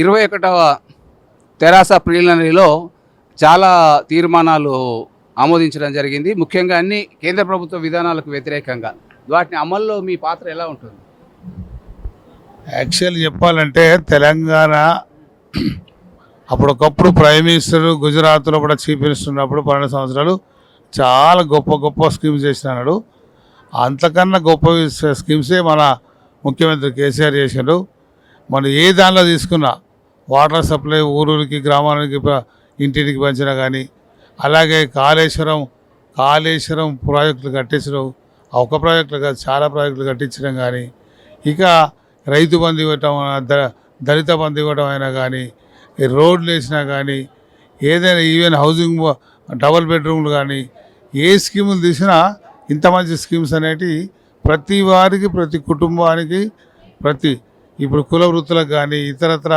ఇరవై ఒకటవ తెరాస ప్రిలినరీలో చాలా తీర్మానాలు ఆమోదించడం జరిగింది. ముఖ్యంగా అన్ని కేంద్ర ప్రభుత్వ విధానాలకు వ్యతిరేకంగా. వాటిని అమల్లో మీ పాత్ర ఎలా ఉంటుంది? యాక్చువల్ చెప్పాలంటే తెలంగాణ అప్పుడొకప్పుడు ప్రైమ్ మినిస్టర్ గుజరాత్లో కూడా చీఫ్ మినిస్టర్ ఉన్నప్పుడు పన్నెండు సంవత్సరాలు చాలా గొప్ప గొప్ప స్కీమ్స్ చేసినాడు అంతకన్నా గొప్ప స్కీమ్సే మన ముఖ్యమంత్రి కేసీఆర్ చేశాడు మనం ఏ దానిలో తీసుకున్నా వాటర్ సప్లై ఊరూరికి గ్రామానికి ఇంటింటికి పంచినా కానీ అలాగే కాళేశ్వరం కాళేశ్వరం ప్రాజెక్టులు కట్టించడం ఒక ప్రాజెక్టులు కాదు చాలా ప్రాజెక్టులు కట్టించడం కానీ ఇక రైతు బంధు ఇవ్వటం ద- దళిత బంధు ఇవ్వటం అయినా కానీ రోడ్లు వేసినా కానీ ఏదైనా ఈవెన్ హౌసింగ్ డబల్ బెడ్రూమ్లు కానీ ఏ స్కీములు తీసినా ఇంత మంచి స్కీమ్స్ అనేటివి ప్రతి వారికి ప్రతి కుటుంబానికి ప్రతి ఇప్పుడు కుల వృత్తులకు కానీ ఇతరత్ర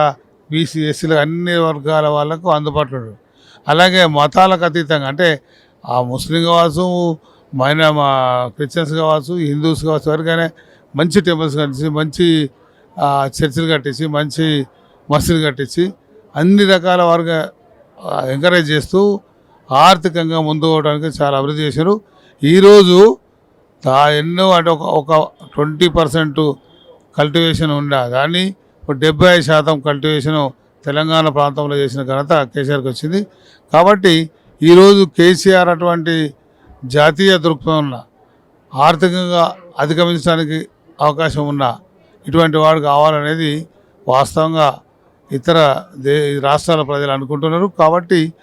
బీసీ ఎస్సీలు అన్ని వర్గాల వాళ్ళకు అందుబాటులో అలాగే మతాలకు అతీతంగా అంటే ఆ ముస్లిం కావచ్చు మైన మా క్రిస్టియన్స్ కావచ్చు హిందూస్ కావచ్చు ఎవరికైనా మంచి టెంపుల్స్ కట్టించి మంచి చర్చిలు కట్టించి మంచి మసీదులు కట్టించి అన్ని రకాల వారికి ఎంకరేజ్ చేస్తూ ఆర్థికంగా ముందు పోవడానికి చాలా అభివృద్ధి చేశారు. ఈరోజు తా ఎన్నో అంటే ఒక ఒక ట్వంటీ పర్సెంట్ కల్టివేషన్ ఉండా కానీ డెబ్బై ఐదు శాతం కల్టివేషన్ తెలంగాణ ప్రాంతంలో చేసిన ఘనత కేసీఆర్కి వచ్చింది. కాబట్టి ఈరోజు కేసీఆర్ అటువంటి జాతీయ దృక్పథం ఉన్న ఆర్థికంగా అధిగమించడానికి అవకాశం ఉన్న ఇటువంటి వాడు కావాలనేది వాస్తవంగా ఇతర దే రాష్ట్రాల ప్రజలు అనుకుంటున్నారు. కాబట్టి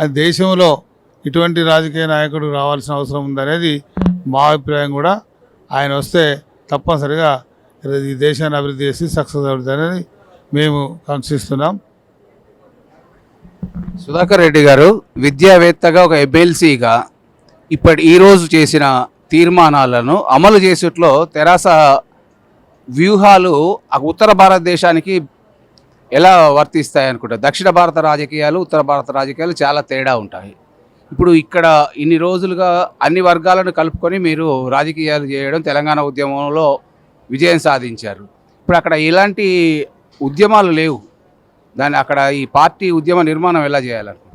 అది దేశంలో ఇటువంటి రాజకీయ నాయకుడు రావాల్సిన అవసరం ఉందనేది మా అభిప్రాయం కూడా. ఆయన వస్తే తప్పనిసరిగా ఈ దేశాన్ని అభివృద్ధి చేసి సక్సెస్ అవుతుందని మేము కాంక్షిస్తున్నాం సుధాకర్ రెడ్డి గారు విద్యావేత్తగా ఒక ఎమ్మెల్సీగా ఇప్పటి ఈరోజు చేసిన తీర్మానాలను అమలు చేసేట్లో తెరాస వ్యూహాలు ఉత్తర భారతదేశానికి ఎలా వర్తిస్తాయి అనుకుంటా దక్షిణ భారత రాజకీయాలు ఉత్తర భారత రాజకీయాలు చాలా తేడా ఉంటాయి. ఇప్పుడు ఇక్కడ ఇన్ని రోజులుగా అన్ని వర్గాలను కలుపుకొని మీరు రాజకీయాలు చేయడం తెలంగాణ ఉద్యమంలో విజయం సాధించారు. ఇప్పుడు అక్కడ ఎలాంటి ఉద్యమాలు లేవు. దాన్ని అక్కడ ఈ పార్టీ ఉద్యమ నిర్మాణం ఎలా చేయాలనుకుంటున్నారు?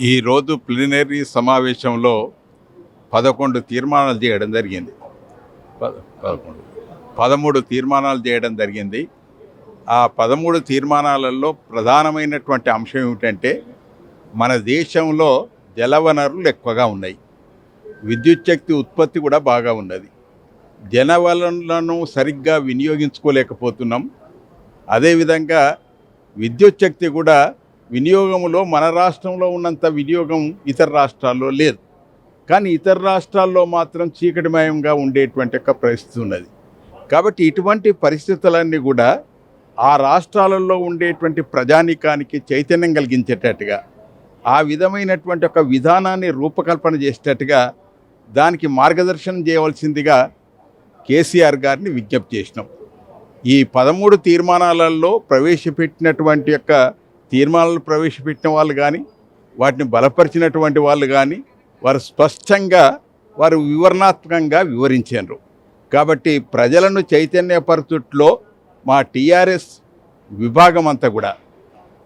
ఈరోజు ప్లినరీ సమావేశంలో పదకొండు తీర్మానాలు చేయడం జరిగింది. పద- పదకొండు పదమూడు తీర్మానాలు చేయడం జరిగింది. ఆ పదమూడు తీర్మానాలలో ప్రధానమైనటువంటి అంశం ఏమిటంటే మన దేశంలో జలవనరులు ఎక్కువగా ఉన్నాయి. విద్యుత్ శక్తి ఉత్పత్తి కూడా బాగా ఉన్నది. జనవనరులను సరిగ్గా వినియోగించుకోలేకపోతున్నాం. అదేవిధంగా విద్యుత్ శక్తి కూడా వినియోగంలో మన రాష్ట్రంలో ఉన్నంత వినియోగం ఇతర రాష్ట్రాల్లో లేదు. కానీ ఇతర రాష్ట్రాల్లో మాత్రం చీకటిమయంగా ఉండేటువంటి ఒక పరిస్థితి ఉన్నది. కాబట్టి ఇటువంటి పరిస్థితులన్నీ కూడా ఆ రాష్ట్రాలలో ఉండేటువంటి ప్రజానీకానికి చైతన్యం కలిగించేటట్టుగా ఆ విధమైనటువంటి ఒక విధానాన్ని రూపకల్పన చేసేటట్టుగా దానికి మార్గదర్శనం చేయవలసిందిగా కేసీఆర్ గారిని విజ్ఞప్తి చేసినాం. ఈ పదమూడు తీర్మానాలలో ప్రవేశపెట్టినటువంటి యొక్క తీర్మానాలు ప్రవేశపెట్టిన వాళ్ళు కానీ వాటిని బలపరిచినటువంటి వాళ్ళు కానీ వారు స్పష్టంగా వారు వివరణాత్మకంగా వివరించారు. కాబట్టి ప్రజలను చైతన్యపరచుట్లో మా టీఆర్ఎస్ విభాగం అంతా కూడా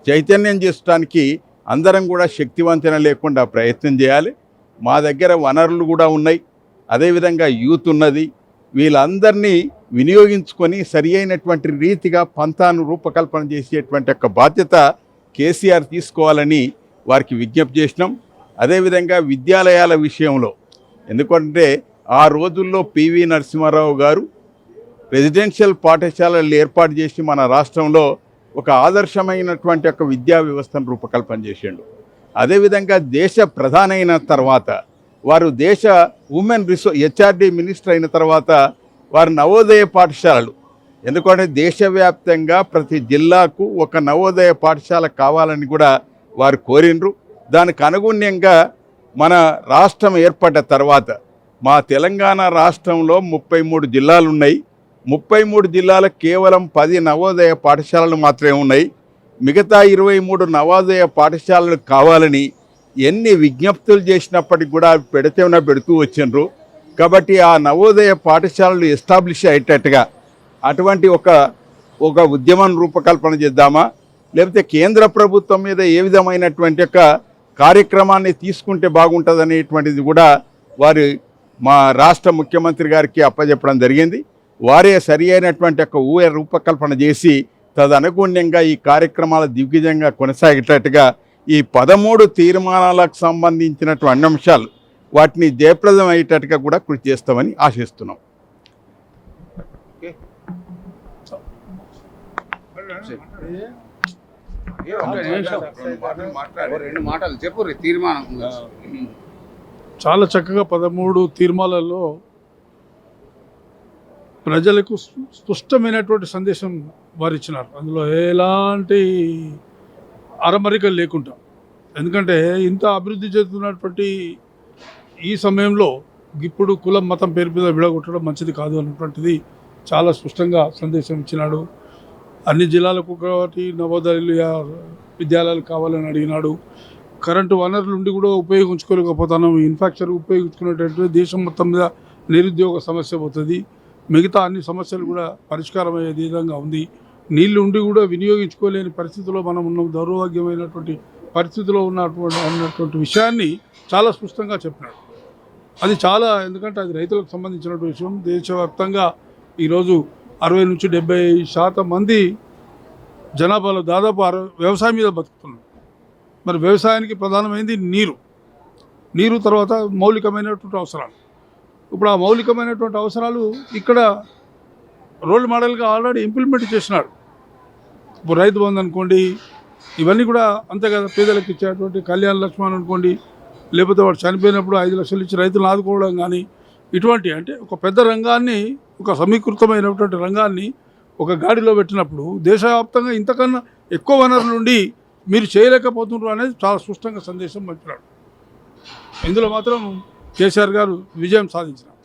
చైతన్యం చేసడానికి అందరం కూడా శక్తివంతన లేకుండా ప్రయత్నం చేయాలి. మా దగ్గర వనరులు కూడా ఉన్నాయి. అదేవిధంగా యూత్ ఉన్నది. వీళ్ళందరినీ వినియోగించుకొని సరి అయినటువంటి రీతిగా పంతాను రూపకల్పన చేసేటువంటి యొక్క బాధ్యత కేసీఆర్ తీసుకోవాలని వారికి విజ్ఞప్తి చేసినాం. అదేవిధంగా విద్యాలయాల విషయంలో ఎందుకంటే ఆ రోజుల్లో పివి నరసింహారావు గారు రెసిడెన్షియల్ పాఠశాలలు ఏర్పాటు చేసి మన రాష్ట్రంలో ఒక ఆదర్శమైనటువంటి ఒక విద్యా వ్యవస్థను రూపకల్పన చేసిండు. అదేవిధంగా దేశ ప్రధానైన తర్వాత వారు దేశ ఉమెన్ రిసో హెచ్ఆర్డి మినిస్టర్ అయిన తర్వాత వారు నవోదయ పాఠశాలలు. ఎందుకంటే దేశవ్యాప్తంగా ప్రతి జిల్లాకు ఒక నవోదయ పాఠశాల కావాలని కూడా వారు కోరినరు దానికి అనుగుణ్యంగా మన రాష్ట్రం ఏర్పడ్డ తర్వాత మా తెలంగాణ రాష్ట్రంలో ముప్పై మూడు జిల్లాలున్నాయి. ముప్పై మూడు జిల్లాల కేవలం పది నవోదయ పాఠశాలలు మాత్రమే ఉన్నాయి. మిగతా ఇరవై మూడు నవోదయ పాఠశాలలు కావాలని ఎన్ని విజ్ఞప్తులు చేసినప్పటికి కూడా అవి పెడుతూ వచ్చిండ్రు. కాబట్టి ఆ నవోదయ పాఠశాలలు ఎస్టాబ్లిష్ అయ్యేటట్టుగా అటువంటి ఒక ఒక ఉద్యమం రూపకల్పన చేద్దామా? లేకపోతే కేంద్ర ప్రభుత్వం మీద ఏ విధమైనటువంటి యొక్క కార్యక్రమాన్ని తీసుకుంటే బాగుంటుందనేటువంటిది కూడా వారి మా రాష్ట్ర ముఖ్యమంత్రి గారికి అప్పచెప్పడం జరిగింది. వారే సరి అయినటువంటి యొక్క ఊహ రూపకల్పన చేసి తదనుగుణ్యంగా ఈ కార్యక్రమాల దిగ్విజయంగా కొనసాగేటట్టుగా ఈ పదమూడు తీర్మానాలకు సంబంధించినటువంటి అంశాలు వాటిని జయప్రదం అయ్యేటట్టుగా కూడా కృషి చేస్తామని ఆశిస్తున్నాం. చెప్పు తీర్మానం చాలా చక్కగా పదమూడు తీర్మానాల్లో ప్రజలకు స్పష్టమైనటువంటి సందేశం వారు ఇచ్చినారు అందులో ఎలాంటి అరమరికలు లేకుండా. ఎందుకంటే ఇంత అభివృద్ధి చెందుతున్నటువంటి ఈ సమయంలో ఇప్పుడు కులం మతం పేరు మీద విడగొట్టడం మంచిది కాదు అన్నటువంటిది చాలా స్పష్టంగా సందేశం ఇచ్చినాడు. అన్ని జిల్లాలకు ఒకటి నవోదయ విద్యాలయాలు కావాలని అడిగినాడు. కరెంటు వనరులు ఉండి కూడా ఉపయోగించుకోలేకపోతున్నాం. ఇన్ఫ్రాస్ట్రక్చర్ ఉపయోగించుకునేటట్టు దేశం మొత్తం మీద నిరుద్యోగ సమస్య పోతుంది. మిగతా అన్ని సమస్యలు కూడా పరిష్కారం అయ్యే విధంగా ఉంది. నీళ్ళు ఉండి కూడా వినియోగించుకోలేని పరిస్థితిలో మనం ఉన్న. దౌర్భాగ్యమైనటువంటి పరిస్థితిలో ఉన్నటువంటి ఉన్నటువంటి విషయాన్ని చాలా స్పష్టంగా చెప్పినాడు. అది చాలా ఎందుకంటే అది రైతులకు సంబంధించినటువంటి విషయం. దేశవ్యాప్తంగా ఈరోజు అరవై నుంచి డెబ్బై శాతం మంది జనాభాలో దాదాపు అరవై వ్యవసాయం మీద బతుకుతున్నారు. మరి వ్యవసాయానికి ప్రధానమైనది నీరు. నీరు తర్వాత మౌలికమైనటువంటి అవసరాలు. ఇప్పుడు ఆ మౌలికమైనటువంటి అవసరాలు ఇక్కడ రోల్ మోడల్గా ఆల్రెడీ ఇంప్లిమెంట్ చేసినాడు ఇప్పుడు రైతు బంధు అనుకోండి ఇవన్నీ కూడా అంతే కదా పేదలకు ఇచ్చేటువంటి కళ్యాణ లక్ష్మణ్ అనుకోండి లేకపోతే వాడు చనిపోయినప్పుడు ఐదు లక్షలు ఇచ్చి రైతులు ఆదుకోవడం కానీ ఇటువంటి అంటే ఒక పెద్ద రంగాన్ని ఒక సమీకృతమైనటువంటి రంగాన్ని ఒక గాడిలో పెట్టినప్పుడు దేశవ్యాప్తంగా ఇంతకన్నా ఎక్కువ వనరుల నుండి మీరు చేయలేకపోతున్నారు అనేది చాలా స్పష్టంగా సందేశం పంపినాడు. ఇందులో మాత్రం కేసీఆర్ గారు విజయం సాధించినారు.